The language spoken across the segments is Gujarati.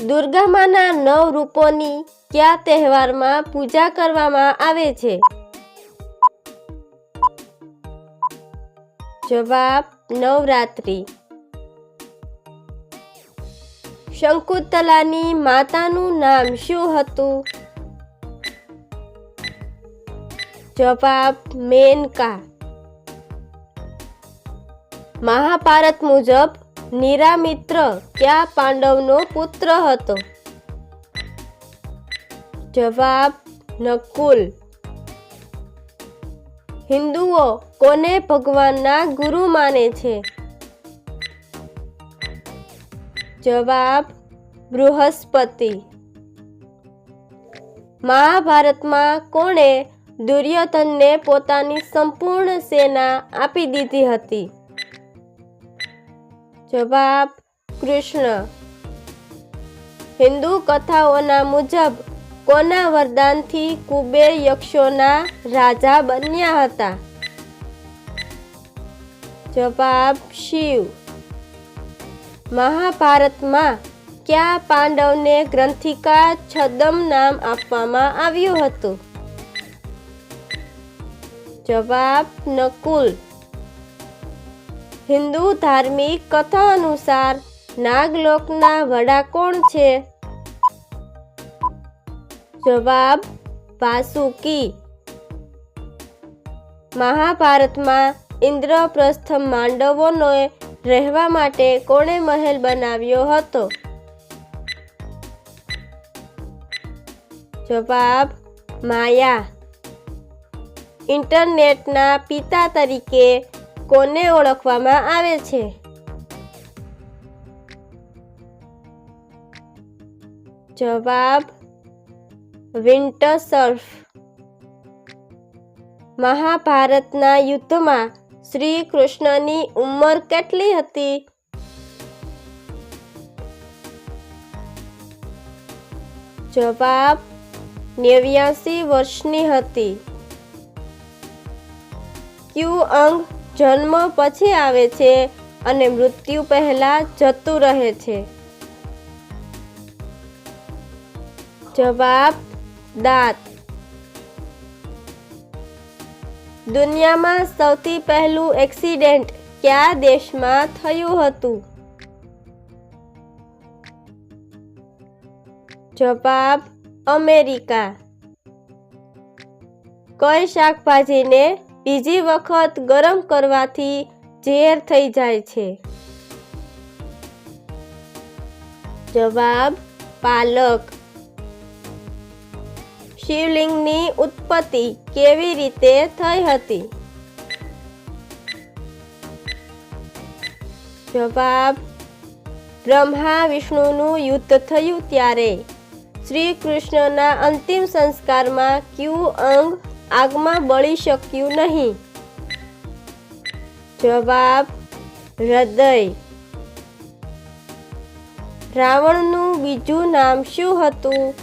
દુર્ગામાના નવ રૂપોની કયા તહેવારમાં પૂજા કરવામાં આવે છે? જવાબ, નવરાત્રિ. શંકુતલાની માતાનું નામ શું હતું? જવાબ, મેનકા. મહાભારત મુજબ નિરામિત્ર કયા પાંડવનો પુત્ર હતો? જવાબ નકુલ. હિન્દુઓ કોને ભગવાનના ગુરુ માને છે? જવાબ બૃહસ્પતિ. મહાભારતમાં કોણે દુર્યોધનને પોતાની સંપૂર્ણ સેના આપી દીધી હતી? જવાબ કૃષ્ણ. હિન્દુ કથાઓના મુજબ કોના વરદાનથી કુબેર યક્ષોના રાજા બન્યા હતા? જવાબ શિવ. મહાભારતમાં કયા પાંડવને ગ્રંથિકા છદમ નામ આપવામાં આવ્યું હતું? જવાબ નકુલ. હિન્દુ ધાર્મિક કથા અનુસાર નાગલોકના વડા કોણ છે? જવાબ, વાસુકી. મહાભારતમાં ઇન્દ્રપ્રસ્થ માંડવોનો રહેવા માટે કોણે મહેલ બનાવ્યો હતો? જવાબ, માયા. ઇન્ટરનેટના પિતા તરીકે કોને ઓળખવામાં આવે છે? જવાબ વિન્ટર સર્ફ મહાભારતના યુદ્ધમાં શ્રી કૃષ્ણની ઉંમર કેટલી હતી? જવાબ, નેવ્યાસી વર્ષની હતી. ક્યુ અંગ જન્મ પછી આવે છે અને મૃત્યુ પહેલા જતું રહે છે. જવાબ, દાંત. દુનિયામાં સૌથી પહેલું એક્સિડન્ટ કયા દેશમાં થયું હતું? જવાબ, અમેરિકા. કઈ શાકભાજીને બીજી વખત ગરમ કરવાથી ઝેર થઈ જાય છે. જવાબ, પાલક. શિવલિંગની ઉત્પત્તિ કેવી રીતે થઈ હતી? જવાબ, બ્રહ્મા વિષ્ણુનું યુદ્ધ થયું ત્યારે. શ્રી કૃષ્ણના અંતિમ સંસ્કારમાં ક્યુ અંગ આગમાં બળી શક્યું નહીં. જવાબ હૃદય. રાવણનું બીજું નામ શું હતું?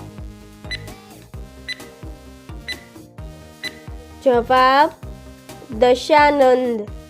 જવાબ દશાનંદ.